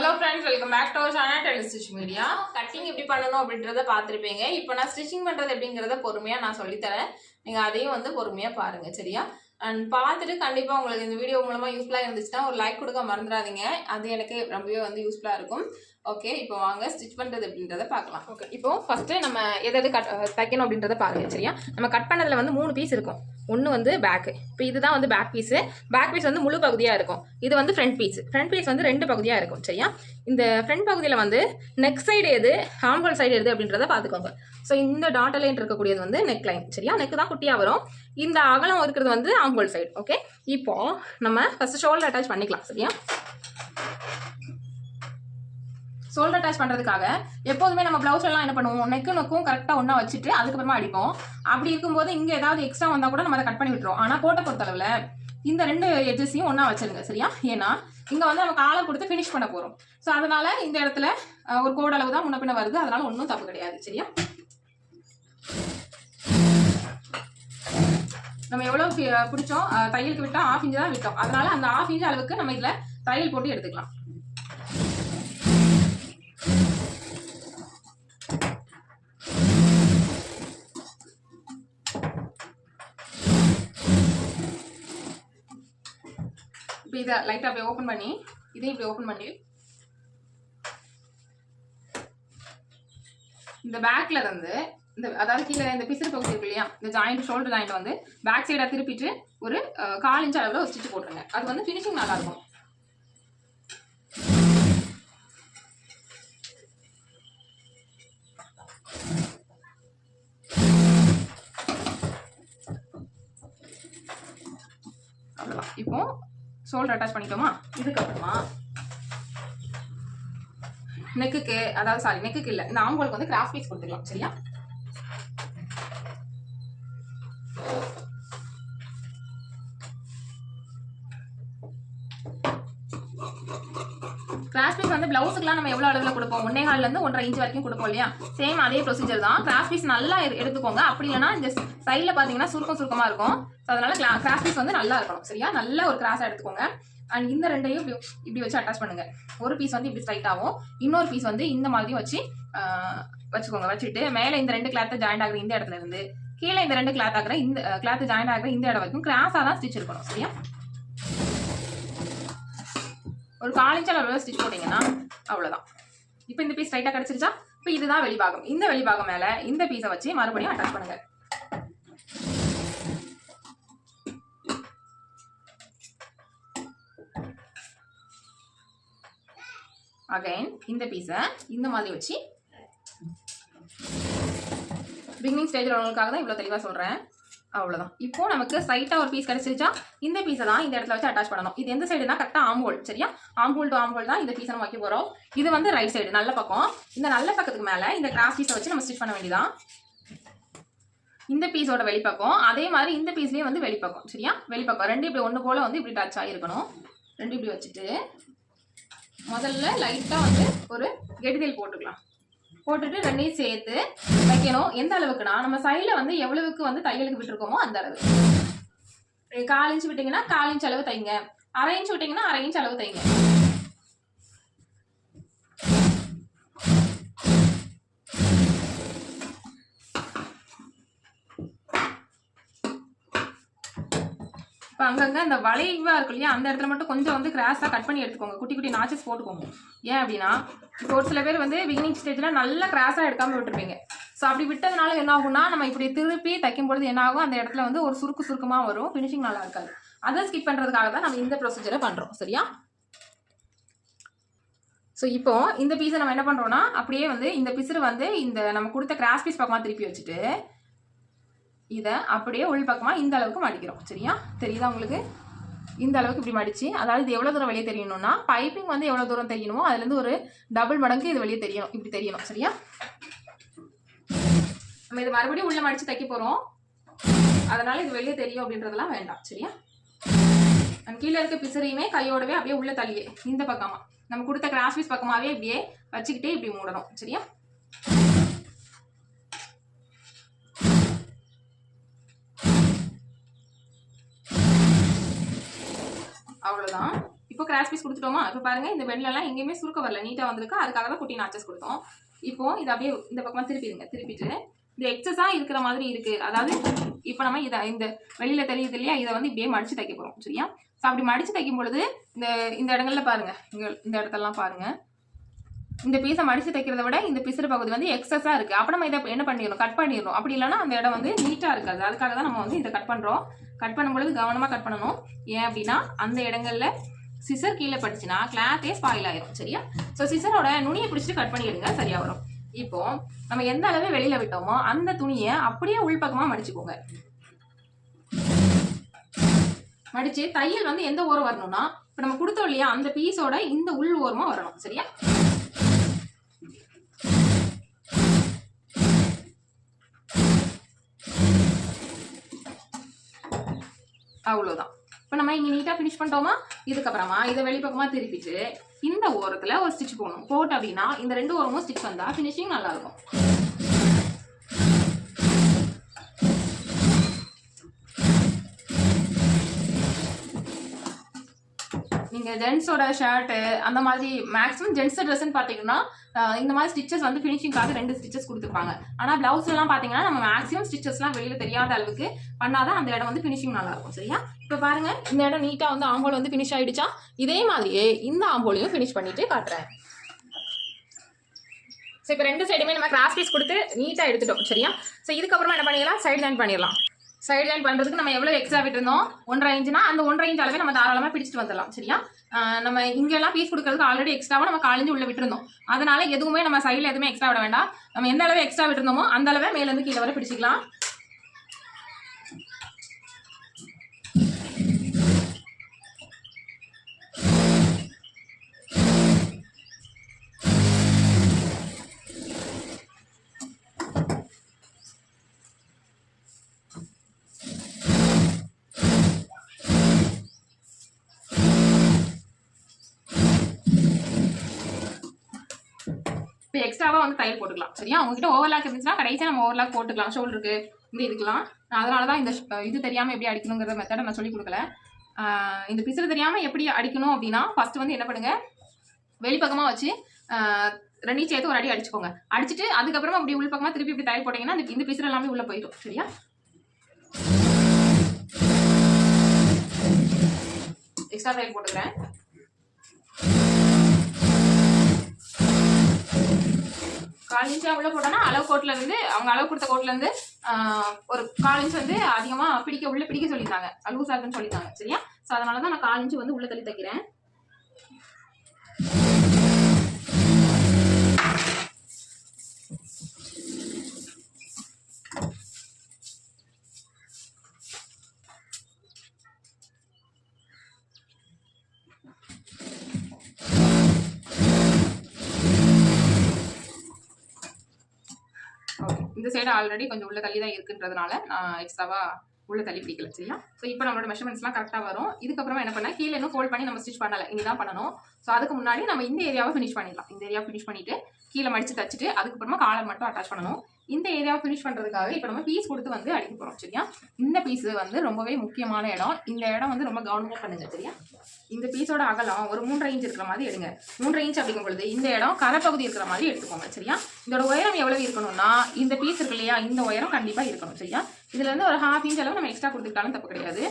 Hello friends welcome back to channel tele stitch media cutting எப்படி பண்ணணும் அப்படின்றத பார்த்துருப்பீங்க. இப்போ நான் ஸ்டிச்சிங் பண்ணுறது எப்படிங்கிறத பொறுமையாக நான் சொல்லித்தரேன். நீங்கள் அதையும் வந்து பொறுமையாக பாருங்கள் சரியா? அண்ட் பார்த்துட்டு கண்டிப்பாக உங்களுக்கு இந்த வீடியோ மூலமாக யூஸ்ஃபுல்லாக இருந்துச்சுன்னா ஒரு லைக் கொடுக்க மறந்துடாதீங்க. அது எனக்கு ரொம்பவே வந்து யூஸ்ஃபுல்லாக இருக்கும். ஓகே இப்போ வாங்க ஸ்டிச் பண்ணுறது அப்படின்றத பார்க்கலாம். ஓகே இப்போ ஃபஸ்ட்டு நம்ம எதாவது கட் தைக்கணும் அப்படின்றத பாருங்கள் சரியா? நம்ம கட் பண்ணதில் வந்து மூணு பீஸ் இருக்கும். ஒன்று வந்து பேக்கு இப்போ இதுதான் வந்து பேக் பீஸு பேக் பீஸ் வந்து முழு பகுதியாக இருக்கும். இது வந்து ஃப்ரண்ட் பீஸ் ஃப்ரண்ட் பீஸ் வந்து ரெண்டு பகுதியாக இருக்கும் சரியா? இந்த ஃப்ரண்ட் பகுதியில் வந்து நெக் சைடு எது ஹாம்ஹோல் சைடு எது அப்படின்றத பார்த்துக்கோங்க ஸோ இந்த டாட் லைன் இருக்கக்கூடியது வந்து நெக் லைன் சரியா? நெக்கு தான் குட்டியாக வரும். இந்த அகலம் இருக்கிறது வந்து ஆம்போல் சைடு ஓகே இப்போ நம்ம ஃபஸ்ட்டு ஷோல்டர் அட்டாச் பண்ணிக்கலாம் சரியா? ஷோல்டர் அட்டாச் பண்ணுறதுக்காக எப்போதுமே நம்ம ப்ளவுஸ் என்ன பண்ணுவோம்? நெக்கு நொக்கும் கரெக்டாக ஒன்றா வச்சுட்டு அதுக்கப்புறமா அடிப்போம். அப்படி இருக்கும்போது இங்கே ஏதாவது எக்ஸ்ட்ரா வந்தால் கூட நம்ம அதை கட் பண்ணி விட்டுருவோம். ஆனால் கோட்டை பொறுத்தளவில் இந்த ரெண்டு எட்ஜஸையும் ஒன்றா வச்சிருங்க சரியா? ஏன்னா இங்கே வந்து நம்ம காலம் கொடுத்து ஃபினிஷ் பண்ண போகிறோம் ஸோ அதனால இந்த இடத்துல ஒரு கோடு அளவு தான் முன்ன பின்ன வருது. அதனால ஒன்றும் தப்பு கிடையாது சரியா? நம்ம எவ்வளோ பிடிச்சோம்? தையலுக்கு விட்டோம் ஆஃப் இன்ச்சு தான் விட்டோம். அதனால அந்த ஆஃப் இன்ச் அளவுக்கு நம்ம இதில் தையல் போட்டு எடுத்துக்கலாம். இப்போ இதை லைட்டாக அப்படியே ஓப்பன் பண்ணி இதையும் இப்படி ஓப்பன் பண்ணி இந்த பேக்கில் வந்து இந்த அதாவது கீழே இந்த பிசிறு பகுதி இருக்கு இல்லையா இந்த ஜாயிண்ட் ஷோல்டர் ஜாயிண்ட் வந்து பேக் சைடாக திருப்பிட்டு ஒரு கால் இன்ச் அளவில் ஒரு ஸ்டிச் போட்டுருங்க. அது வந்து ஃபினிஷிங் நல்லாயிருக்கும் ஷோல்டர் அட்டாச் பண்ணிட்டோமா? இதுக்கப்புறமா நெக்குக்கு அதாவது சாரி நெக்குக்கு இல்லை இந்த ஆம்பளுக்கு வந்து கிராஃப்ட் பீஸ் கொடுத்துக்கலாம் சரியா? பிளவுஸுக்குலாம் நம்ம எவ்வளோ அளவில் கொடுப்போம்? ஒன்னே கால்லேருந்து ஒன்றரை இன்ச் வரைக்கும் கொடுப்போம் இல்லையா? சேம் அதே ப்ரொசீஜர் தான். கிராஸ் பீஸ் நல்லா எடுத்துக்கோங்க. அப்படி இல்லைன்னா இந்த சைடில் பார்த்தீங்கன்னா சுருக்கம் சுருக்கமாக இருக்கும். ஸோ அதனால கிராஸ் பீஸ் வந்து நல்லா இருக்கணும். சரியா? நல்ல ஒரு கிராஸாக எடுத்துக்கோங்க. அண்ட் இந்த ரெண்டையும் இப்படி இப்படி வச்சு அட்டாச் பண்ணுங்க. ஒரு பீஸ் வந்து இப்படி ஸ்ட்ரைட்டாகவும் இன்னொரு பீஸ் வந்து இந்த மாதிரியும் வச்சு வச்சுக்கோங்க. வச்சுட்டு மேலே இந்த ரெண்டு கிளாத்தை ஜாயின் ஆகுற இந்த இடத்துல இருந்து கீழே இந்த ரெண்டு கிளாத் ஆகிற இந்த கிளாத் ஜாயிண்ட் ஆகிற இந்த இடம் வரைக்கும் கிராஸாக தான் ஸ்டிச் இருக்கணும் சரியா? ஒரு காலிஞ்ச அளவில் ஸ்டிச் போட்டிங்கன்னா அவ்வளோதான் இப்போ இந்த பீஸ் ரைட்டாக கிடச்சிருச்சா? இப்போ இதுதான் வெளிபாகம் இந்த வெளிபாகம் மேலே இந்த பீஸை வச்சு மறுபடியும் அட்டாச் பண்ணுங்கள் அகைன் இந்த பீஸை இந்த மாதிரி வச்சு பிகினிங் ஸ்டேஜில் உள்ளவங்களுக்காக தான் இவ்வளோ தெளிவாக சொல்கிறேன் அவ்வளோதான் இப்போ நமக்கு ஸ்ட்ரைட்டாக ஒரு பீஸ் கிடைச்சிருச்சா இந்த பீஸை தான் இந்த இடத்துல வச்சு அட்டாச் பண்ணணும். இது எந்த சைடுனா கரெக்டாக ஆம்போல் சரியா? ஆம்போல் டு ஆம்போல் தான் இந்த பீஸை நம்ம வைக்க போகிறோம் இது வந்து ரைட் சைடு நல்ல பக்கம். இந்த நல்ல பக்கத்துக்கு மேலே இந்த கிராஸ் பீஸை வச்சு நம்ம ஸ்டிச் பண்ண வேண்டியதான் இந்த பீஸோட வெளிப்பக்கம் அதே மாதிரி இந்த பீஸ்லேயே வந்து வெளிப்பக்கம் சரியா? வெளிப்பக்கம். ரெண்டு இப்படி ஒன்று போல் வந்து இப்படி டச் ஆகிருக்கணும் ரெண்டு இப்படி வச்சுட்டு முதல்ல லைட்டாக வந்து ஒரு கெடுதல் போட்டுக்கலாம். போட்டுட்டு ரெண்டையும் சேர்த்து வைக்கணும். எந்த அளவுக்குனா நம்ம சைடில் வந்து எவ்வளவுக்கு வந்து தையலுக்கு விட்டுருக்கோமோ அந்த அளவு. கால் இன்ச்சு விட்டீங்கன்னா கால் இன்ச் அளவு தைங்க. அரை இன்ச்சு விட்டீங்கன்னா அரை இன்ச் அளவு தைங்க. இப்போ அங்கங்கே அந்த வளைவாக இருக்கு இல்லையா அந்த இடத்துல மட்டும் கொஞ்சம் வந்து கிராஸாக கட் பண்ணி எடுத்துக்கோங்க. குட்டி குட்டி நாச்சஸ் போட்டுக்கோங்க. ஏன் அப்படின்னா இப்போ ஒரு சில பேர் வந்து பிகினிங் ஸ்டேஜில் நல்லா கிராஸாக எடுக்காமல் விட்டுருப்பீங்க. ஸோ அப்படி விட்டதுனால என்ன ஆகும்னா நம்ம இப்படி திருப்பி தைக்கும் பொழுது என்ன ஆகும்? அந்த இடத்துல வந்து ஒரு சுருக்கு சுருக்கமாக வரும். ஃபினிஷிங் நல்லா இருக்காது. அதை ஸ்கிப் பண்ணுறதுக்காக தான் நம்ம இந்த ப்ரொசீஜரை பண்ணுறோம் சரியா? ஸோ இப்போ இந்த பீஸை நம்ம என்ன பண்ணுறோம்னா அப்படியே வந்து இந்த பிசுறு வந்து இந்த நம்ம கொடுத்த கிராஸ் பீஸ் பக்கமாக திருப்பி வச்சுட்டு இதை அப்படியே உள் பக்கமாக இந்த அளவுக்கு மடிக்கிறோம் சரியா? தெரியுதா உங்களுக்கு? இந்த அளவுக்கு இப்படி மடிச்சு அதாவது இது எவ்வளோ தூரம் வெளியே தெரியணும்னா பைப்பிங் வந்து எவ்வளோ தூரம் தெரியணுமோ அதுலேருந்து ஒரு டபுள் மடங்கு இது வெளியே தெரியணும். இப்படி தெரியணும். சரியா? நம்ம இது மறுபடியும் உள்ளே மடித்து தைக்க போகிறோம் அதனால இது வெளியே தெரியும் அப்படின்றதெல்லாம் வேண்டாம். சரியா? கீழே இருக்க பிசரையுமே கையோடவே அப்படியே உள்ள தள்ளியே. இந்த பக்கமாக நம்ம கொடுத்த கிராஸ் பீஸ் பக்கமாகவே இப்படியே வச்சுக்கிட்டே இப்படி மூடணும். சரியா அவ்வளவுதான் இப்போ கிராஸ் பீஸ் கொடுத்துட்டோமா? இப்போ பாருங்க இந்த பெண்ட்லலாம் எங்கேயுமே சுருக்க வரல. நீட்டாக வந்திருக்கு. அதுக்காக தான் குட்டி நாச்சஸ் கொடுத்தோம். இப்போ இது அப்படியே இந்த பக்கமாக திருப்பிடுங்க. திருப்பிட்டு இந்த எக்ஸஸாக இருக்கிற மாதிரி இருக்கு. அதாவது இப்போ நம்ம இதை இந்த வெளியில் தெரியுது இல்லையா? இதை வந்து இப்படியே மடிச்சு தைக்க போகிறோம் சரியா? ஸோ அப்படி மடிச்சு தைக்கும் பொழுது இந்த இந்த இடங்கள்ல பாருங்க. இங்க இந்த இடத்தெல்லாம் பாருங்க. இந்த பீஸை மடிச்சு தைக்கிறத விட இந்த பிசுறு பகுதி வந்து எக்ஸஸாக இருக்குது அப்போ நம்ம இதை என்ன பண்ணிடணும்? கட் பண்ணிடணும். அப்படி இல்லைனா அந்த இடம் வந்து நீட்டாக இருக்காது. அதுக்காக தான் நம்ம வந்து இதை கட் பண்ணுறோம் கட் பண்ணும்பொழுது கவனமாக கட் பண்ணணும். ஏன் அப்படின்னா அந்த இடங்களில் சிசர் கீழே பட்டுச்சுன்னா கிளாத்தே ஸ்பாயில் ஆயிரும் சரியா? ஸோ சிசரோட நுனியை பிடிச்சிட்டு கட் பண்ணிடுங்க சரியா வரும் இப்போ நம்ம எந்த அளவு வெளியில விட்டோமோ அந்த துணியை அப்படியே உள்பக்கமா மடிச்சுக்கோங்க. மடிச்சு தையல் வந்து எந்த ஓரம் வரணும்னா இப்போ நம்ம கொடுத்தோம் இல்லையா அந்த பீஸோட இந்த உள் ஓரமா வரணும் சரியா? அவ்வளோதான் இப்போ நம்ம இங்கே நீட்டாக ஃபினிஷ் பண்ணிட்டோமா? இதுக்கப்புறமா இதை வெளிப்பக்கமாக திருப்பிட்டு இந்த ஓரத்தில் ஒரு ஸ்டிச் போடணும். போட்டு அப்படின்னா இந்த ரெண்டு ஓரமும் ஸ்டிச் வந்தால் ஃபினிஷிங் நல்லா நீங்கள் ஜென்ஸோட ஷர்ட்டு அந்த மாதிரி மேக்ஸிமம் ஜென்ஸ் ட்ரெஸ்ன்னு பார்த்தீங்கன்னா இந்த மாதிரி ஸ்டிச்சஸ் வந்து ஃபினிஷிங்காக ரெண்டு ஸ்டிச்சஸ் கொடுத்துருப்பாங்க ஆனால் ப்ளவுஸ்லாம் பார்த்தீங்கன்னா நம்ம மேக்ஸிமம் ஸ்டிச்சஸ்லாம் வெளியில் தெரியாத அளவுக்கு பண்ணாதான் அந்த இடம் வந்து ஃபினிஷிங் நல்லாயிருக்கும் சரியா? இப்போ பாருங்கள் இந்த இடம் நீட்டாக வந்து ஆம்போல் வந்து ஃபினிஷ் ஆகிடுச்சா இதே மாதிரியே இந்த ஆம்போலையும் ஃபினிஷ் பண்ணிட்டு காட்டுறேன். ஸோ இப்போ ரெண்டு சைடுமே நம்ம கிராஸ் பீஸ் கொடுத்து நீட்டாக எடுத்துட்டோம் சரியா? ஸோ இதுக்கப்புறமா என்ன பண்ணிடலாம்? சைடு லைன் பண்ணிடலாம். சைடு லைன் பண்ணுறதுக்கு நம்ம எவ்வளோ எக்ஸ்ட்ரா விட்டுருந்தோம்? ஒன்றரை இன்ச்சுனா அந்த ஒன்றரை இன்ச் அளவே நம்ம தாராளமாக பிடிச்சிட்டு வந்துடலாம் சரியா? ஆஹ் நம்ம இங்கெல்லாம் பீஸ் கொடுக்கறதுக்கு ஆல்ரெடி எக்ஸ்ட்ராவாக நம்ம காலேஜ் உள்ள விட்டுருந்தோம். அதனால எதுவுமே நம்ம சைடில் எதுவுமே எக்ஸ்ட்ரா விட வேண்டாம். நம்ம எந்த அளவு எக்ஸ்ட்ரா விட்டுருந்தோமோ அந்த அளவே மேலேருந்து கீழே வரை பிடிச்சிக்கலாம். இப்போ எக்ஸ்ட்ராவாக வந்து தையல் போட்டுக்கலாம். சரியா? உங்ககிட்ட ஓவர்லாக் இருந்துச்சுன்னா கடைசியாக நம்ம ஓவர்லாக் போட்டுக்கலாம். ஷோல்டருக்கு இந்த இதுக்கெல்லாம் நான் அதனால தான் இந்த இது தெரியாமல் எப்படி அடிக்கணுங்கிற மெத்தடை நான் சொல்லி கொடுக்கல. இந்த பிசுறு தெரியாமல் எப்படி அடிக்கணும் அப்படின்னா ஃபஸ்ட்டு வந்து என்ன பண்ணுங்கள் வெளிப்பக்கமாக வச்சு ரெண்டையும் சேர்த்து ஒரு அடி அடிச்சுக்கோங்க. அடிச்சுட்டு அதுக்கப்புறமா அப்படி உள்பக்கமாக திருப்பி இப்படி தையல் போட்டிங்கன்னா இந்த இந்த பிசுறு எல்லாமே உள்ளே போயிடும். சரியா? எக்ஸ்ட்ரா தையல் போட்டுக்கிறேன். கால் இன்ச்சா உள்ள போட்டோம்னா அளவு கோட்ல இருந்து அவங்க அளவு கொடுத்த கோட்டிலேருந்து ஒரு கால் இன்ச் வந்து அதிகமாக பிடிக்க உள்ள பிடிக்க சொல்லியிருந்தாங்க லூஸா இருக்குன்னு சொல்லியிருந்தாங்க சரியா? ஸோ அதனால தான் நான் கால் இன்ச்சு வந்து உள்ளே தள்ளி தைக்கிறேன். ஓகே இந்த சைடு ஆல்ரெடி கொஞ்சம் உள்ள தள்ளி தான் இருக்குன்றதுனால நான் எக்ஸ்ட்ராவா உள்ள தள்ளி பிடிக்கல சரியா? ஸோ இப்போ நம்மளோட மெஷர்மெண்ட்ஸ்லாம் கரெக்டாக வரும். இதுக்கப்புறமா என்ன பண்ணால் கீழே இன்னும் ஃபோல்ட் பண்ணி நம்ம ஸ்டிச் பண்ணலை. இங்கே தான் பண்ணணும். ஸோ அதுக்கு முன்னாடி நம்ம இந்த ஏரியாவை ஃபினிஷ் பண்ணிடலாம். இந்த ஏரியாவை ஃபினிஷ் பண்ணிட்டு கீழே மடிச்சு தச்சுட்டு அதுக்கப்புறமா காலர் மட்டும் அட்டாச் பண்ணணும். இந்த ஏரியாவை ஃபினிஷ் பண்ணுறதுக்காக இப்போ நம்ம பீஸ் கொடுத்து வந்து அடிக்க போகிறோம் சரியா? இந்த பீஸ் வந்து ரொம்பவே முக்கியமான இடம். இந்த இடம் வந்து ரொம்ப கவனமாக பண்ணுங்க சரியா? இந்த பீஸோட அகலம் ஒரு மூன்றரை இன்ச் இருக்கிற மாதிரி எடுங்க. மூன்றரை இன்ச் அப்படிங்கும் பொழுது இந்த இடம் கரைப்பகுதி இருக்கிற மாதிரி எடுத்துக்கோங்க சரியா? இதோட உயரம் எவ்வளவு இருக்கணும்னா இந்த பீஸ் இருக்கு இல்லையா இந்த உயரம் கண்டிப்பாக இருக்கணும் சரியா? இதுல இருந்து ஒரு ஹாஃப் இன்ச் அளவு நம்ம எக்ஸ்ட்ரா கொடுத்துக்கிட்டாலும் தப்பு கிடையாது.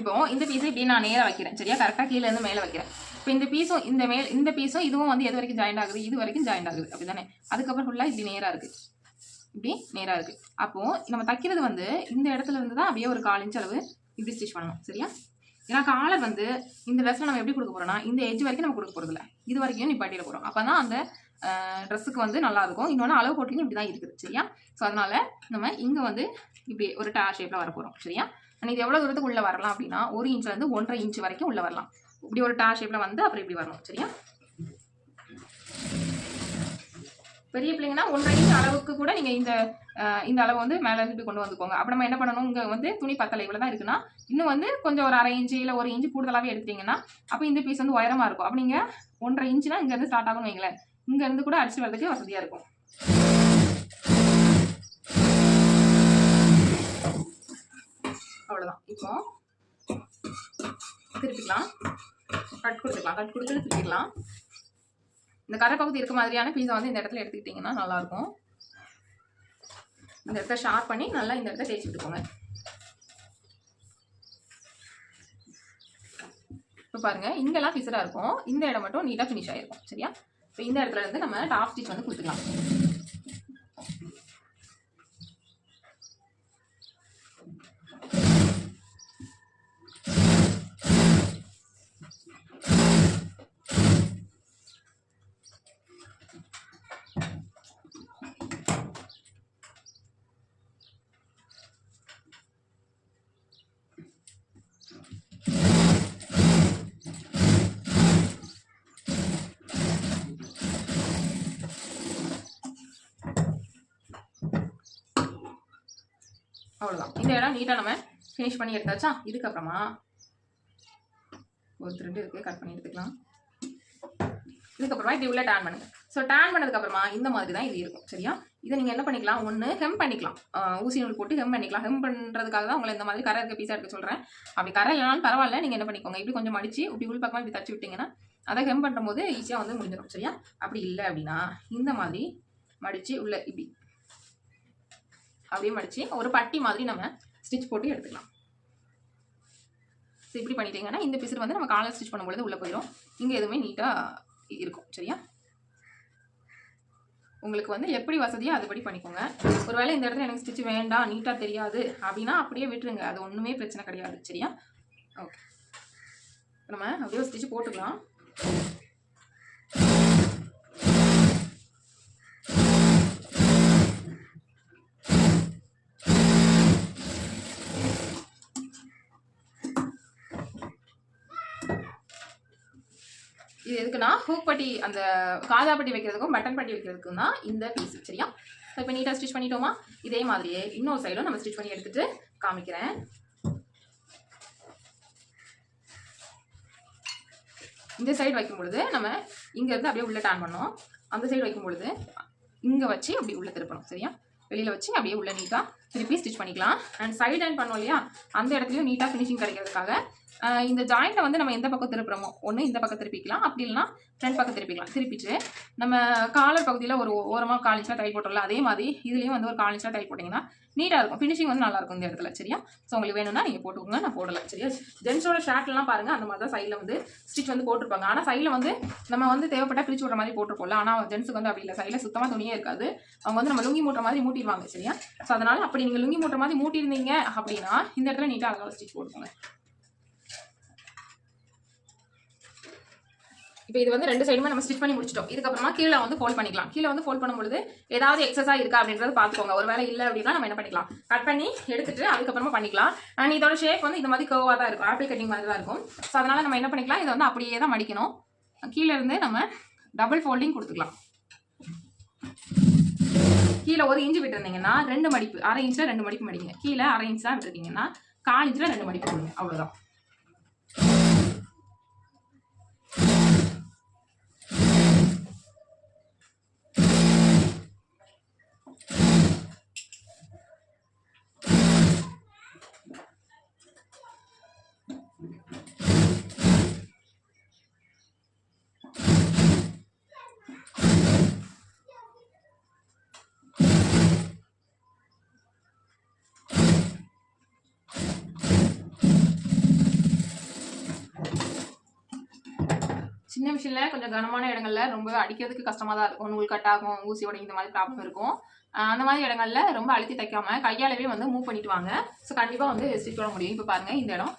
இப்போ இந்த பீஸை இப்படி நான் நேராக வைக்கிறேன். சரியா? கரெக்டாக கீழே இருந்து மேலே வைக்கிறேன். இப்போ இந்த பீஸும் இந்த மேல் இந்த பீஸும் இதுவும் வந்து எது வரைக்கும் ஜாயிண்ட் ஆகுது? இது வரைக்கும் ஜாயின்ட் ஆகுது. அப்படிதானே அதுக்கப்புறம் ஃபுல்லாக இப்படி நேராக இருக்குது இப்படி நேராக இருக்குது அப்போது நம்ம தைக்கிறது வந்து இந்த இடத்துல இருந்து தான் அப்படியே ஒரு கால் இன்ச் அளவு இப்படி ஸ்டிச் பண்ணணும். சரியா? ஏன்னா காலர் வந்து இந்த ட்ரெஸ்ஸில் நம்ம எப்படி கொடுக்க போகிறோன்னா இந்த எஜ் வரைக்கும் நம்ம கொடுக்க போகிறதில்ல இது வரைக்கும் நிப்பாட்டிட அப்போ தான் அந்த ட்ரெஸ்ஸுக்கு வந்து நல்லா இருக்கும். இன்னொன்று அளவு போட்டிங்க இப்படி தான் இருக்குது. சரியா? ஸோ அதனால் நம்ம இங்கே வந்து இப்படி ஒரு டா ஷேப்பில் வர போகிறோம் சரியா? அண்ட் இது எவ்வளோ தூரத்துக்கு உள்ளே வரலாம் அப்படின்னா ஒரு இன்ச்லேருந்து ஒன்றரை இன்ச் வரைக்கும் உள்ளே வரலாம். இப்படி ஒரு டார் ஷேப்பில் வந்து அப்புறம் இப்படி வரணும். சரியா? பெரிய பிள்ளைங்கன்னா ஒன்றரை இன்ச் அளவுக்கு கூட நீங்கள் இந்த இந்த அளவு வந்து மேலே இப்படி கொண்டு வந்துக்கோங்க. அப்போ நம்ம என்ன பண்ணணும்? இங்கே வந்து துணி பத்தலை இவ்வளோ தான் இருக்குன்னா இன்னும் வந்து கொஞ்சம் ஒரு அரை இன்ச்சு இல்லை ஒரு இன்ச்சு கூடுதலாகவே எடுத்தீங்கன்னா அப்போ இந்த பீஸ் வந்து உயரமாக இருக்கும். அப்போ நீங்கள் ஒன்றரை இன்ச்சுனா இங்கேருந்து ஸ்டார்ட் ஆகணும் வைங்களேன். இங்கேருந்து கூட அடிச்சு வர்றதுக்கு வசதியாக இருக்கும். அவ்வளோதான் இப்போ திருப்பிக்கலாம். கட் கொடுத்துக்கலாம். கட் கொடுத்துட்டு திருப்பிக்கலாம். இந்த கரை பகுதி இருக்க மாதிரியான பீஸா வந்து இந்த இடத்துல எடுத்துக்கிட்டிங்கன்னா நல்லாயிருக்கும். இந்த இடத்த ஷார்ப் பண்ணி நல்லா இந்த இடத்த தேய்ச்சி விட்டுக்கோங்க இப்போ பாருங்கள் இங்கெல்லாம் பிசரா இருக்கும். இந்த இடம் மட்டும் நீட்டாக ஃபினிஷ் ஆகிருக்கும் சரியா? இப்போ இந்த இடத்துல இருந்து நம்ம டாப் ஸ்டிச் வந்து கொடுத்துக்கலாம். அவ்வளோதான் இந்த இடம் நீட்டாக நம்ம ஃபினிஷ் பண்ணி எடுத்தாச்சா? இதுக்கப்புறமா ஒரு த்ரெட் இருக்கு கட் பண்ணி எடுத்துக்கலாம். இதுக்கப்புறமா இப்படி உள்ள டேன் பண்ணுங்க. ஸோ டேன் பண்ணதுக்கப்புறமா இந்த மாதிரி தான் இது இருக்கும் சரியா? இதை நீங்கள் என்ன பண்ணிக்கலாம்? ஒன்று ஹெம் பண்ணிக்கலாம். ஊசி நூல் போட்டு ஹெம் பண்ணிக்கலாம். ஹெம் பண்ணுறதுக்காக தான் உங்களை இந்த மாதிரி கரை இருக்க பீஸாக இருக்க சொல்கிறேன் அப்படி கரை இல்லைனாலும் பரவாயில்ல நீங்கள் என்ன பண்ணிக்கோங்க? இப்படி கொஞ்சம் மடிச்சு இப்படி உள் பக்கமாக இப்படி தச்சு விட்டிங்கன்னா அதை ஹெம் பண்ணும்போது ஈஸியாக வந்து முடிஞ்சிடும் சரியா? அப்படி இல்லை அப்படின்னா இந்த மாதிரி மடித்து உள்ள இப்படி அப்படியே மடித்து ஒரு பட்டி மாதிரி நம்ம ஸ்டிச் போட்டு எடுத்துக்கலாம். ஸோ இப்படி பண்ணிட்டீங்கன்னா இந்த பிசுறு வந்து நம்ம காலர் ஸ்டிச் பண்ணும்பொழுது உள்ளே போயிடும் இங்கே எதுவுமே நீட்டாக இருக்கும். சரியா? உங்களுக்கு வந்து எப்படி வசதியோ அதுபடி பண்ணிக்கோங்க. ஒருவேளை இந்த இடத்துல எனக்கு ஸ்டிச் வேண்டாம் நீட்டாக தெரியாது அப்படின்னா அப்படியே விட்டுருங்க. அது ஒன்றுமே பிரச்சனை கிடையாது. சரியா? ஓகே நம்ம அப்படியே ஒரு ஸ்டிச் போட்டுக்கலாம். இது எதுக்குன்னா ஹூக் பட்டி அந்த காதா பட்டி வைக்கிறதுக்கும் பட்டன் பட்டி வைக்கிறதுக்கும் தான் இந்த பீஸ் சரியா? இப்போ நீட்டாக ஸ்டிச் பண்ணிட்டோமா? இதே மாதிரியே இன்னொரு சைடும் நம்ம ஸ்டிச் பண்ணி எடுத்துகிட்டு காமிக்கிறேன். இந்த சைடு வைக்கும் பொழுது நம்ம இங்கேருந்து அப்படியே உள்ளே டான் பண்ணோம் அந்த சைடு வைக்கும் பொழுது இங்கே வச்சு அப்படி உள்ளே திருப்பணும் சரியா? வெளியில் வச்சு அப்படியே உள்ளே நீட்டாக திருப்பி ஸ்டிச் பண்ணிக்கலாம். அண்ட் சைடு ஹேண்ட் பண்ணோம் இல்லையா? அந்த இடத்துலையும் நீட்டாக ஃபினிஷிங் கிடைக்கிறதுக்காக இந்த ஜாயிண்ட்டை வந்து நம்ம எந்த பக்கம் திருப்புறோமோ ஒன்று இந்த பக்கம் திருப்பிக்கலாம். அப்படி இல்லைனா ஃப்ரண்ட் பக்கம் திருப்பிக்கலாம். திருப்பிட்டு நம்ம காலர் பகுதியில் ஒரு ஓரமாக கால் இன்ச்லாம் டைட் அதே மாதிரி இதுலேயும் வந்து ஒரு கால் இன்ச்லாம் டைட் போட்டிங்கன்னா நீட்டாக இருக்கும். ஃபினிஷிங் வந்து நல்லாயிருக்கும் இந்த இடத்துல சரியா? ஸோ உங்களுக்கு வேணும்னா நீங்கள் போட்டுக்கோங்க நான் போடலை சரியா? ஜென்ஸோட ஷர்ட்லாம் பாருங்கள் அந்த மாதிரி தான் சைடில் வந்து ஸ்டிச் வந்து போட்டிருப்பாங்க. ஆனால் சைடில் வந்து நம்ம வந்து தேவைப்பட்டா பிரிச்சு விடுற மாதிரி போட்டிருப்போம்ல ஆனால் ஜென்ஸுக்கு வந்து அப்படி இல்லை. சைடில் சுத்தமாக துணியே இருக்காது. அவங்க வந்து நம்ம லுங்கி மூட்டுற மாதிரி மூட்டிடுவாங்க சரியா? ஸோ அதனால் அப்படி நீங்கள் லுங்கி மூட்டுற மாதிரி மூட்டியிருந்தீங்க அப்படின்னா இந்த இடத்துல நீட்டாக அழகாக ஸ்டிச் போட்டுக்கோங்க. இப்போ இது வந்து ரெண்டு சைடுமே நம்ம ஸ்டிச் பண்ணி முடிச்சிட்டோம். இதுக்கப்புறமா கீழே வந்து ஃபோல்ட் பண்ணிக்கலாம். கீழே வந்து ஃபோல்ட் பண்ணும்போது ஏதாவது எக்ஸஸாக இருக்கா அப்படின்றத பார்த்துக்கோங்க. ஒரு வேலை இல்லை அப்படின்னா நம்ம என்ன பண்ணிக்கலாம்? கட் பண்ணி எடுத்துட்டு அதுக்கப்புறமா பண்ணிக்கலாம். அண்ட் இதோட ஷேப் வந்து இந்த மாதிரி கர்வாக தான் இருக்கும். ஆப்பிள் கட்டிங் மாதிரி தான் இருக்கும். ஸோ அதனால் நம்ம என்ன பண்ணிக்கலாம்? இதை வந்து அப்படியே தான் மடிக்கணும். கீழே இருந்து நம்ம டபுள் ஃபோல்டிங் கொடுத்துக்கலாம். கீழே ஒரு இன்ச்சு விட்டுருந்தீங்கன்னா ரெண்டு மடிப்பு அரை இன்ச்சில் ரெண்டு மடிப்பு மடிங்க. கீழே அரை இன்ச் தான் விட்டுருக்கீங்கன்னா கால் இன்ச்சில் ரெண்டு மடிப்பு கொடுங்க. அவ்வளோதான் சின்ன விஷயம்ல கொஞ்சம் கனமான இடங்கள்ல ரொம்ப அடிக்கிறதுக்கு கஷ்டமாக தான் இருக்கும். நூல் கட் ஆகும் ஊசி உடையும் இந்த மாதிரி ப்ராப்ளம் இருக்கும். அந்த மாதிரி இடங்கள்ல ரொம்ப அழுத்தி தைக்காம கையாலவே வந்து மூவ் பண்ணிட்டு வாங்க. ஸோ கண்டிப்பாக வந்து ஸ்டிச் பண்ண முடியும். இப்போ பாருங்க இந்த இடம்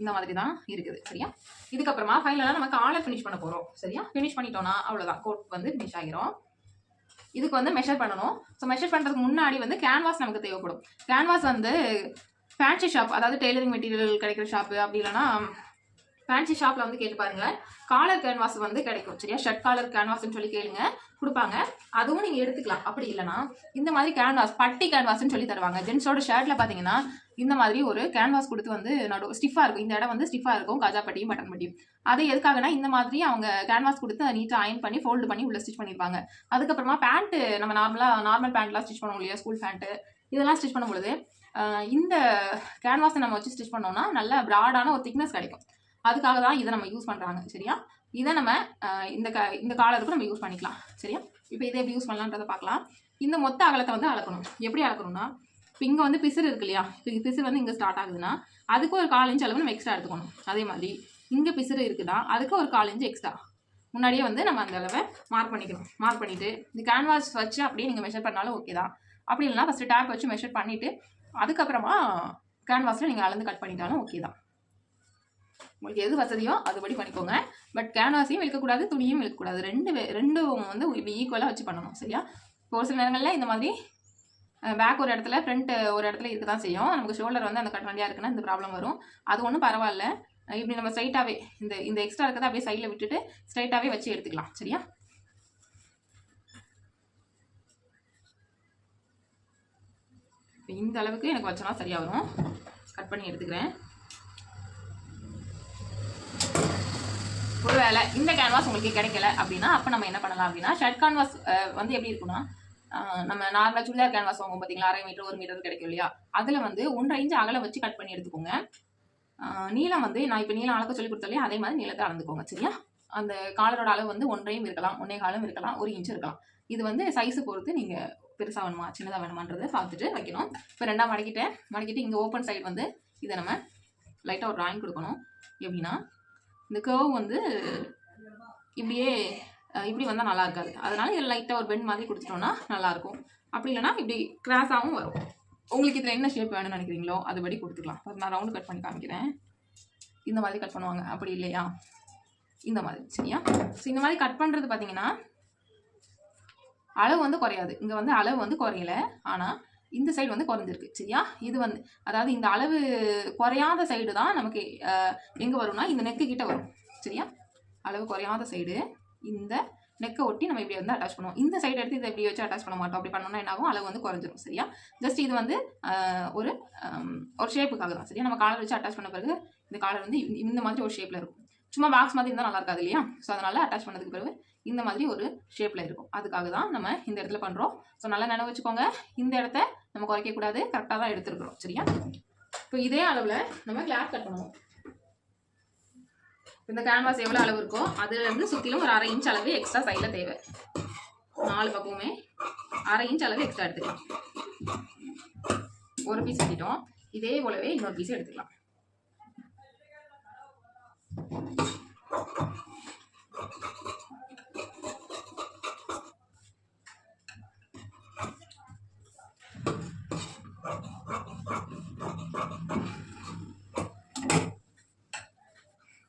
இந்த மாதிரி தான் இருக்குது. சரியா? இதுக்கப்புறமா ஃபைனலாக நம்ம காலை ஃபினிஷ் பண்ண போகிறோம் சரியா? ஃபினிஷ் பண்ணிட்டோம்னா அவ்வளோதான் கோட் வந்து ஃபினிஷ் ஆகிரும் இதுக்கு வந்து மெஷர் பண்ணணும். ஸோ மெஷர் பண்ணுறதுக்கு முன்னாடி வந்து கேன்வாஸ் நமக்கு தேவைப்படும். கேன்வாஸ் வந்து ஃபேன்சி ஷாப் அதாவது டெய்லரிங் மெட்டீரியல் கிடைக்கிற ஷாப்பு அப்படி இல்லைன்னா ஃபேன்சி ஷாப்பில் வந்து கேட்டு பாருங்கள் காலர் கேன்வாஸ் வந்து கிடைக்கும். சரியா? ஷர்ட் காலர் கேன்வாஸ்னு சொல்லி கேளுங்க. கொடுப்பாங்க. அதுவும் நீங்கள் எடுத்துக்கலாம். அப்படி இல்லைன்னா இந்த மாதிரி கேன்வாஸ் பட்டி கேன்வாஸ்னு சொல்லி தருவாங்க. ஜென்ஸோட ஷர்ட்டில் பார்த்தீங்கன்னா இந்த மாதிரி ஒரு கேன்வாஸ் கொடுத்து வந்து நடு ஸ்டிஃபாக இருக்கும். இந்த இடம் வந்து ஸ்டிஃபாக இருக்கும். காஜா பட்டியும் பட்டன் பட்டியும். அது எதுக்காகனா இந்த மாதிரி அவங்க கேன்வாஸ் கொடுத்து அதை நீட்டாக அயன் பண்ணி ஃபோல்டு பண்ணி உள்ள ஸ்டிச் பண்ணியிருப்பாங்க அதுக்கப்புறமா பேண்ட்டு நம்ம நார்மலாக நார்மல் பேண்ட்லாம் ஸ்டிச் பண்ணுவோம் இல்லையா? ஸ்கூல் பேண்ட்டு இதெல்லாம் ஸ்டிச் பண்ணும்பொழுது இந்த கேன்வாஸை நம்ம வச்சு ஸ்டிச் பண்ணோம்னா நல்ல ப்ராடான ஒரு திக்னஸ் கிடைக்கும். அதுக்காக தான் இதை நம்ம யூஸ் பண்ணுறாங்க சரியா? இதை நம்ம இந்த க இந்த காலருக்கு நம்ம யூஸ் பண்ணிக்கலாம் சரியா? இப்போ இதை எப்படி யூஸ் பண்ணலான்றதை பார்க்கலாம். இந்த மொத்த அகலத்தை வந்து அளக்கணும். எப்படி அளக்கணும்னா இப்போ இங்கே வந்து பிசுறு இருக்கு இல்லையா? இப்போ பிசுறு வந்து இங்கே ஸ்டார்ட் ஆகுதுன்னா அதுக்கு ஒரு கால் இன்ச் அளவு நம்ம எக்ஸ்ட்ரா எடுத்துக்கணும். அதே மாதிரி இங்கே பிசிறு இருக்குன்னா அதுக்கு ஒரு கால் இன்ச் எக்ஸ்ட்ரா முன்னாடியே வந்து நம்ம அந்த அளவை மார்க் பண்ணிக்கணும். மார்க் பண்ணிவிட்டு இந்த கேன்வாஸ் வச்சு அப்படியே நீங்கள் மெஷர் பண்ணாலும் ஓகே தான். அப்படி இல்லைனா ஃபஸ்ட்டு டேப் வச்சு மெஷர் பண்ணிவிட்டு அதுக்கப்புறமா கேன்வாஸில் நீங்கள் அளந்து கட் பண்ணிட்டாலும் ஓகே தான். உங்களுக்கு எது வசதியோ அதுபடி பண்ணிக்கோங்க. பட் கேன்வாஸையும் இழுக்கக்கூடாது துணியும் இழுக்கக்கூடாது. ரெண்டு ரெண்டும் வந்து ஈக்குவலாக வச்சு பண்ணணும் சரியா? இப்போ ஒரு சில நேரங்களில் இந்த மாதிரி பேக் ஒரு இடத்துல ஃப்ரண்ட் ஒரு இடத்துல இருக்க தான் செய்யும். நமக்கு ஷோல்டர் வந்து அந்த கட் இருக்குன்னா இந்த ப்ராப்ளம் வரும். அது ஒன்றும் பரவாயில்ல. இப்படி நம்ம ஸ்ட்ரைட்டாகவே இந்த இந்த எக்ஸ்ட்ரா இருக்கிறத அப்படியே சைடில் விட்டுட்டு ஸ்ட்ரைட்டாகவே வச்சு எடுத்துக்கலாம் சரியா? இந்த அளவுக்கு எனக்கு வச்சோன்னா சரியாக வரும். கட் பண்ணி எடுத்துக்கிறேன். ஒருவேளை இந்த கேன்வாஸ் உங்களுக்கு கிடைக்கல அப்படின்னா அப்போ நம்ம என்ன பண்ணலாம் அப்படின்னா ஷர்ட் கேன்வாஸ் வந்து எப்படி இருக்குன்னா நம்ம நார்மலாக சுடிதார் கேன்வாஸ் வாங்குவோம் பார்த்தீங்களா அரை மீட்டர் ஒரு மீட்டர் கிடைக்கும் இல்லையா? அதில் வந்து ஒன்றரை இன்ச் அகலம் வச்சு கட் பண்ணி எடுத்துக்கோங்க. நீளம் வந்து நான் இப்போ நீளம் அளக்க சொல்லி கொடுத்தாலே அதே மாதிரி நீளத்தை அளந்துக்கோங்க சரியா? அந்த காலரோட அளவு வந்து ஒன்றையும் இருக்கலாம் ஒன்றே காலம் இருக்கலாம் ஒரு இன்ச் இருக்கலாம். இது வந்து சைஸு பொறுத்து நீங்கள் பெருசாக வேணுமா சின்னதாக வேணுமான்றதை பார்த்துட்டு வைக்கணும். இப்போ ரெண்டாக மடக்கிட்டேன். மடக்கிட்டு இங்கே ஓப்பன் சைடு வந்து இதை நம்ம லைட்டாக ஒரு ட்ராயிங் கொடுக்கணும். எப்படின்னா இந்த கர்வ் வந்து இப்படியே இப்படி வந்தால் நல்லா இருக்காது. அதனால இதில் லைட்டாக ஒரு பெண்ட் மாதிரி கொடுத்துட்டோம்னா நல்லாயிருக்கும் அப்படி இல்லைன்னா இப்படி கிராஸாகவும் வரும். உங்களுக்கு இதில் என்ன ஷேப் வேணும்னு நினைக்கிறீங்களோ அதுபடி கொடுத்துக்கலாம். இப்போ நான் ரவுண்டு கட் பண்ணி காமிக்கிறேன். இந்த மாதிரி கட் பண்ணுவாங்க. அப்படி இல்லையா? இந்த மாதிரி சரியா? ஸோ இந்த மாதிரி கட் பண்ணுறது பார்த்தீங்கன்னா அளவு வந்து குறையாது. இங்கே வந்து அளவு வந்து குறையல. ஆனால் இந்த சைடு வந்து குறைஞ்சிருக்கு. சரியா? இது வந்து அதாவது இந்த அளவு குறையாத சைடு தான் நமக்கு எங்கே வரும்னா இந்த நெக்கு கிட்ட வரும். சரியா? அளவு குறையாத சைடு இந்த நெக்கை ஒட்டி நம்ம இப்படி வந்து அட்டாச் பண்ணுவோம். இந்த சைடு எடுத்து இதை இப்படி வச்சு அட்டாச் பண்ண மாட்டோம். அப்படி பண்ணோம்னா என்னாகும் அளவு வந்து குறைஞ்சிரும். சரியா? ஜஸ்ட் இது வந்து ஒரு ஒரு ஷேப்புக்காக தான். சரியா? நம்ம காலர் வச்சு அட்டாச் பண்ண பிறகு இந்த காலர் வந்து இந்த- மாதிரி ஒரு ஷேப்பில் இருக்கும். சும்மா பாக்ஸ் மாதிரி இருந்தால் நல்லா இருக்காது இல்லையா? ஸோ அதனால் அட்டாச் பண்ணதுக்கு பிறகு இந்த மாதிரி ஒரு ஷேப்பில் இருக்கும். அதுக்காக தான் நம்ம இந்த இடத்துல பண்ணுறோம் ஸோ நல்லா நினைவு வச்சுக்கோங்க. இந்த இடத்த நம்ம குறைக்கக்கூடாது கரெக்டாக தான் எடுத்துருக்குறோம். சரியா? இப்போ இதே அளவில் நம்ம கிளாத் கட் பண்ணுவோம் இந்த கேன்வாஸ் எவ்வளோ அளவு இருக்கோ அதுலேருந்து சுற்றிலும் ஒரு அரை இன்ச் அளவு எக்ஸ்ட்ரா சைடில் தேவை. நாலு பக்கமுமே அரை இன்ச் அளவு எக்ஸ்ட்ரா எடுத்துக்கலாம். ஒரு பீஸ் எடுத்துட்டோம் இதே போலவே இன்னொரு பீஸ் எடுத்துக்கலாம்.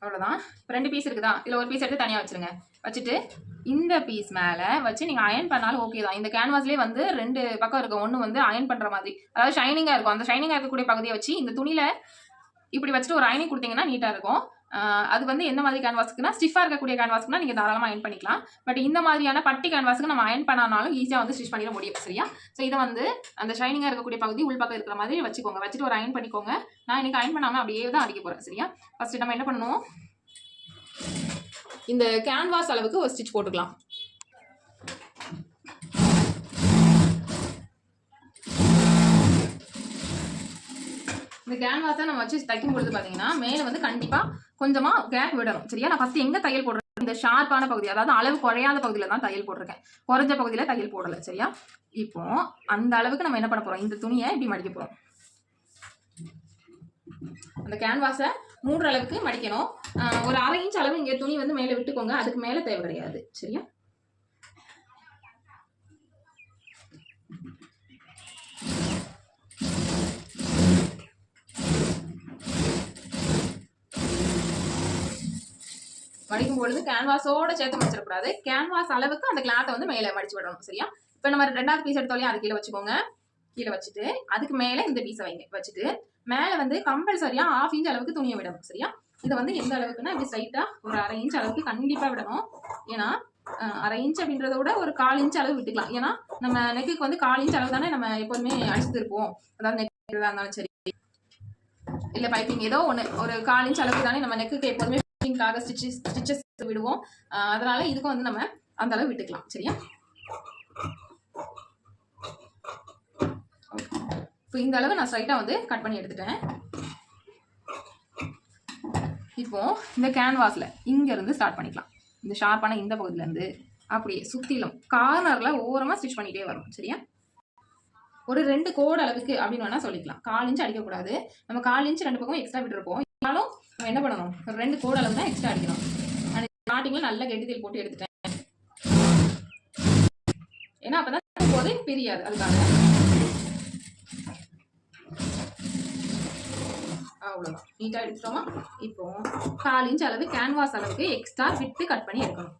அவ்வளோதான் இப்போ ரெண்டு பீஸ் இருக்குதா? இதில் ஒரு பீஸ் எடுத்து தனியாக வச்சுருங்க. வச்சுட்டு இந்த பீஸ் மேலே வச்சு நீங்கள் அயன் பண்ணாலும் ஓகே தான். இந்த கேன்வாஸ்லேயே வந்து ரெண்டு பக்கம் இருக்கும். ஒன்று வந்து அயன் பண்ணுற மாதிரி. அதாவது ஷைனிங்காக இருக்கும். அந்த ஷைனிங்காக இருக்கக்கூடிய பகுதியை வச்சு இந்த துணியில் இப்படி வச்சுட்டு ஒரு அயனிங் கொடுத்தீங்கன்னா நீட்டாக இருக்கும். அது வந்து எந்த மாதிரி கேன்வாஸ்க்குனா ஸ்டிஃபாக இருக்கக்கூடிய கேன்வாஸ்க்குனா நீங்கள் தாராளமாக அயன் பண்ணிக்கலாம். பட் இந்த மாதிரியான பட்டி கேன்வாஸ்க்கு நம்ம அயன் பண்ணாலும் ஈஸியாக வந்து ஸ்டிச் பண்ணிட முடியும் சரியா? ஸோ இதை வந்து அந்த ஷைனிங்காக இருக்கக்கூடிய பகுதி உள்பக்கம் இருக்கிற மாதிரி வச்சுக்கோங்க. வச்சுட்டு ஒரு அயன் பண்ணிக்கோங்க. நான் இன்னைக்கு அயன் பண்ணாமல் அப்படியே தான் அடிக்க போகிறேன் சரியா? ஃபஸ்ட்டு நம்ம என்ன பண்ணுவோம் இந்த கேன்வாஸ் அளவுக்கு ஒரு ஸ்டிச் போட்டுக்கலாம். இந்த கேன்வாஸை நம்ம வச்சு தைக்கும் பொழுது பார்த்தீங்கன்னா மேலே வந்து கண்டிப்பாக கொஞ்சமாக கேப் விடணும். சரியா? நான் ஃபஸ்ட்டு எங்கே தையல் போடுறேன்? இந்த ஷார்ப்பான பகுதி அதாவது அளவு குறையாத பகுதியில் தான் தையல் போட்டிருக்கேன். குறைஞ்ச பகுதியில் தையல் போடலை சரியா? இப்போ அந்த அளவுக்கு நம்ம என்ன பண்ண போகிறோம் இந்த துணியை இப்படி மடிக்க போகிறோம் அந்த கேன்வாஸை மூடுற அளவுக்கு மடிக்கணும். ஒரு அரை இன்ச் அளவு இங்கே துணி வந்து மேலே விட்டுக்கோங்க. அதுக்கு மேலே தேவை கிடையாது சரியா? மடிக்கும் பொழுது கேன்வாஸோட சேர்த்து மடிச்சிடக்கூடாது. கேன்வாஸ் அளவுக்கு அந்த கிளாத்தை வந்து மேலே மடிச்சு விடணும் சரியா? இப்போ நம்ம ரெண்டாவது பீஸ் எடுத்தோலையும் அது கீழே வச்சுக்கோங்க. கீழே வச்சுட்டு அதுக்கு மேலே இந்த பீஸை வைங்க வச்சுட்டு மேலே வந்து கம்பல்சரியா ஆஃப் இன்ச் அளவுக்கு துணியை விடணும் சரியா? இதை வந்து எந்த அளவுக்குன்னா இப்படி ஸ்ட்ரைட்டாக ஒரு அரை இன்ச் அளவுக்கு கண்டிப்பாக விடணும். ஏன்னா அரை இன்ச் அப்படின்றத விட ஒரு கால் இன்ச் அளவு விட்டுக்கலாம். ஏன்னா நம்ம நெக்குக்கு வந்து கால் இன்ச் அளவு தானே நம்ம எப்போதுமே அடிச்சுட்டு இருப்போம் அதாவது நெக் இருந்தாலும் சரி. இல்லை பைப்பிங் ஏதோ ஒன்று ஒரு கால் இன்ச் அளவுக்கு தானே நம்ம நெக்குக்கு எப்போதுமே ஃபிட்டிங்காக ஸ்டிச்சஸ் ஸ்டிச்சஸ் விடுவோம். அதனால் அதனால இதுக்கும் வந்து நம்ம அந்த அளவு விட்டுக்கலாம். சரியா? இப்போ இந்த அளவு நான் ஸ்ட்ரைட்டாக வந்து கட் பண்ணி எடுத்துட்டேன். இப்போ இந்த கேன்வாஸில் இங்கேருந்து ஸ்டார்ட் பண்ணிக்கலாம். இந்த ஷார்ப்பான இந்த பகுதியிலேருந்து அப்படியே சுற்றிலும் கார்னரில் ஓரமாக ஸ்டிச் பண்ணிகிட்டே வரும். சரியா? ஒரு ரெண்டு கோடு அளவுக்கு அப்படின்னு வேணால் சொல்லிக்கலாம். கால் இன்ச்சு அடிக்கக்கூடாது. நம்ம கால் இன்ச்சு ரெண்டு பக்கம் எக்ஸ்ட்ரா விட்டுருப்போம். இருந்தாலும் நம்ம என்ன பண்ணணும்? ஒரு ரெண்டு கோடு அளவு தான் எக்ஸ்ட்ரா அடிக்கணும் ஸ்டார்டிங்கில் நல்லா கெட்டித்தீல் போட்டு எடுத்துட்டேன். ஏன்னா அப்போ தான் போது பிரியாது அதுக்காக. அவ்வளோதான் நீட்டாக எடுத்துட்டோமா? இப்போ கால் இன்ச் அளவு கேன்வாஸ் அளவுக்கு எக்ஸ்ட்ரா விட்டு கட் பண்ணி எடுக்கணும்.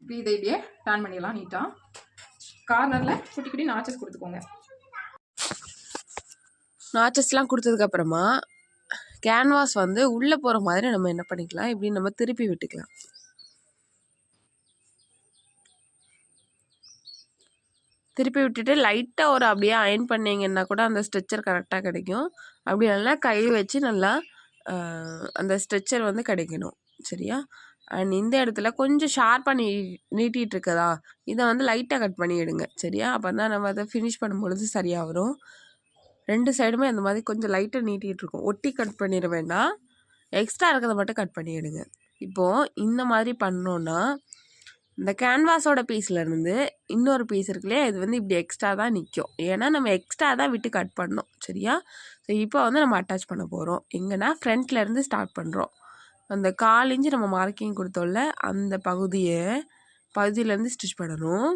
இப்போ இதை இப்படியே டர்ன் பண்ணிடலாம் நீட்டாக கார்னரில் குட்டி குட்டி நாச்சஸ் கொடுத்துக்கோங்க. நாச்சஸ்லாம் கொடுத்ததுக்கப்புறமா கேன்வாஸ் வந்து உள்ளே போகிற மாதிரி நம்ம என்ன பண்ணிக்கலாம்? இப்படி நம்ம திருப்பி விட்டுக்கலாம். திருப்பி விட்டுட்டு லைட்டாக ஒரு அப்படியே அயன் பண்ணீங்கன்னா கூட அந்த ஸ்ட்ரெச்சர் கரெக்டாக கிடைக்கும். அப்படி நல்லா கை வச்சு நல்லா அந்த ஸ்ட்ரெச்சர் வந்து கிடைக்கணும். சரியா? அண்ட் இந்த இடத்துல கொஞ்சம் ஷார்ப்பாக நீ நீட்டிகிட்டு இருக்கதா? இதை வந்து லைட்டாக கட் பண்ணி எடுங்க சரியா? அப்போ தான் நம்ம அதை ஃபினிஷ் பண்ணும்பொழுது சரியாக வரும். ரெண்டு சைடுமே அந்த மாதிரி கொஞ்சம் லைட்டாக நீட்டிகிட்டு இருக்கும் ஒட்டி கட் பண்ணிட வேண்டாம். எக்ஸ்ட்ரா இருக்கிறத மட்டும் கட் பண்ணிவிடுங்க இப்போது இந்த மாதிரி பண்ணோன்னா இந்த கேன்வாஸோட பீஸ்லேருந்து இன்னொரு பீஸ் இருக்குல்லையா இது வந்து இப்படி எக்ஸ்ட்ரா தான் நிற்கும் ஏன்னா நம்ம எக்ஸ்ட்ரா தான் விட்டு கட் பண்ணோம். சரியா? ஸோ இப்போ வந்து நம்ம அட்டாச் பண்ண போகிறோம் எங்கன்னா ஃப்ரண்ட்லேருந்து ஸ்டார்ட் பண்ணுறோம் அந்த கால் இன்ச்சு நம்ம மார்க்கிங் கொடுத்தோம்ல அந்த பகுதியை பகுதியிலேருந்து ஸ்டிச் பண்ணணும்.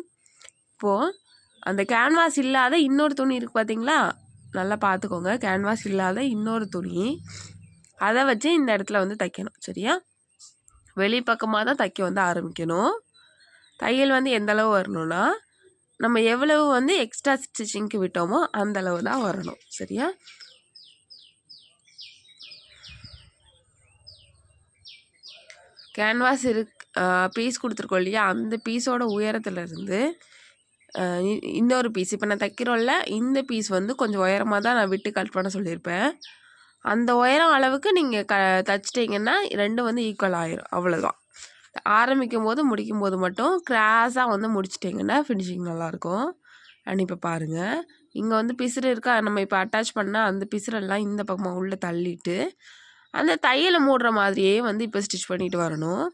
இப்போது அந்த கேன்வாஸ் இல்லாத இன்னொரு துணி இருக்குது பார்த்தீங்களா நல்லா பார்த்துக்கோங்க. கேன்வாஸ் இல்லாத இன்னொரு துணி. அதை வச்சு இந்த இடத்துல வந்து தைக்கணும். சரியா? வெளிப்பக்கமாக தான் தைக்க வந்து ஆரம்பிக்கணும். தையல் வந்து எந்த அளவு வரணும்னா நம்ம எவ்வளவு வந்து எக்ஸ்ட்ரா ஸ்டிச்சிங்க்கு விட்டோமோ அந்த அளவு தான் வரணும். சரியா? கேன்வாஸ் இருக் பீஸ் கொடுத்துருக்கோம் இல்லையா? அந்த பீஸோட உயரத்துலேருந்து இன்னொரு பீஸ் இப்போ நான் தைக்கிறோம்ல இந்த பீஸ் வந்து கொஞ்சம் உயரமாக தான் நான் விட்டு கட் பண்ண சொல்லியிருப்பேன். அந்த உயரம் அளவுக்கு நீங்கள் க தைச்சிட்டிங்கன்னா ரெண்டும் வந்து ஈக்குவல் ஆயிரும். அவ்வளோதான் ஆரம்பிக்கும் போது முடிக்கும் போது மட்டும் கிராஸாக வந்து முடிச்சிட்டிங்கன்னா ஃபினிஷிங் நல்லாயிருக்கும். அண்ட் இப்போ பாருங்கள் இங்கே வந்து பிசுறு இருக்கா? நம்ம இப்போ அட்டாச் பண்ணால் அந்த பிசுறெல்லாம் இந்த பக்கமாக உள்ளே தள்ளிட்டு அந்த தையலை மூடுற மாதிரியே வந்து இப்போ ஸ்டிச் பண்ணிட்டு வரணும்.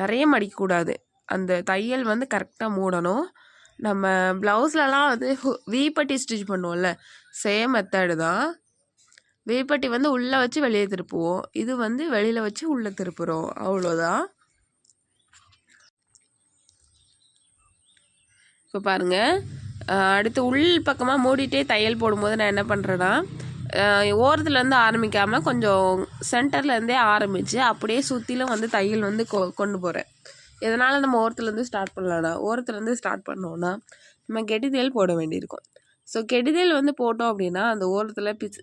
நிறைய மடிக்கக்கூடாது. அந்த தையல் வந்து கரெக்டாக மூடணும். நம்ம ப்ளவுஸ்லலாம் வந்து வீப்பட்டி ஸ்டிச் பண்ணுவோம்ல சேம் மெத்தடு தான். வீப்பட்டி வந்து உள்ளே வச்சு வெளியே திருப்புவோம். இது வந்து வெளியில் வச்சு உள்ளே திருப்புகிறோம் அவ்வளோதான். இப்போ பாருங்கள் அடுத்து உள் பக்கமாக மூடிட்டே தையல் போடும்போது நான் என்ன பண்ணுறேன்னா ஓரத்துலேருந்து ஆரம்பிக்காமல் கொஞ்சம் சென்டர்லேருந்தே ஆரம்பித்து அப்படியே சுற்றிலும் வந்து தையல் வந்து கொ கொண்டு போகிறேன் எதனால் நம்ம ஓரத்துலேருந்து ஸ்டார்ட் பண்ணலாம்னா ஓரத்துலேருந்து ஸ்டார்ட் பண்ணோன்னா நம்ம கெட்டிதையல் போட வேண்டியிருக்கும். ஸோ கெடிதல் வந்து போட்டோம் அப்படின்னா அந்த ஓரத்தில் பிச்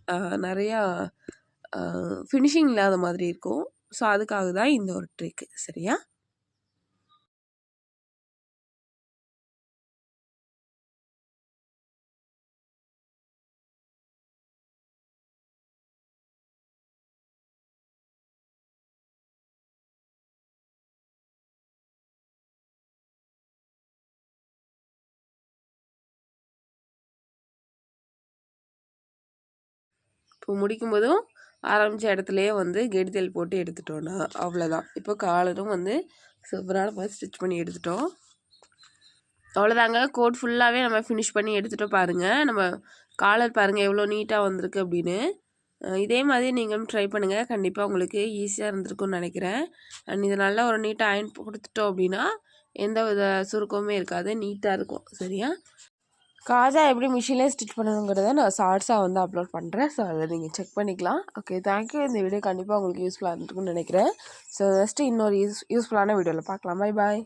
நிறையா ஃபினிஷிங் இல்லாத மாதிரி இருக்கும். ஸோ அதுக்காக தான் இந்த ஒரு ட்ரிக்கு சரியா? இப்போ முடிக்கும் போதும் ஆரம்பித்த இடத்துலையே வந்து கெடிதல் போட்டு எடுத்துட்டோன்னா அவ்வளோதான் இப்போ காலரும் வந்து சூப்பரான போய் ஸ்டிச் பண்ணி எடுத்துட்டோம். அவ்வளோதாங்க கோட் ஃபுல்லாகவே நம்ம ஃபினிஷ் பண்ணி எடுத்துகிட்டோம் பாருங்கள் நம்ம காலர் பாருங்கள் எவ்வளோ நீட்டாக வந்திருக்கு அப்படின்னு. இதே மாதிரி நீங்களும் ட்ரை பண்ணுங்கள் கண்டிப்பாக உங்களுக்கு ஈஸியாக இருந்திருக்கும்னு நினைக்கிறேன். அண்ட் இது நல்லா ஒரு நீட்டாக அயன் கொடுத்துட்டோம் அப்படின்னா எந்த வித சுருக்கமுமே இருக்காது. நீட்டாக இருக்கும். சரியா? காஜா எப்படி மிஷின்லேயே ஸ்டிச் பண்ணணுங்கிறத நான் ஷார்ட்ஸாக வந்து அப்லோட் பண்ணுறேன் ஸோ அதை நீங்கள் செக் பண்ணிக்கலாம். ஓகே தேங்க்யூ இந்த வீடியோ கண்டிப்பாக உங்களுக்கு யூஸ்ஃபுல்லாக இருந்திருக்கும்னு நினைக்கிறேன். ஸோ நெக்ஸ்ட்டு இன்னொரு யூஸ் யூஸ்ஃபுல்லான வீடியோவில் பார்க்கலாம். Bye bye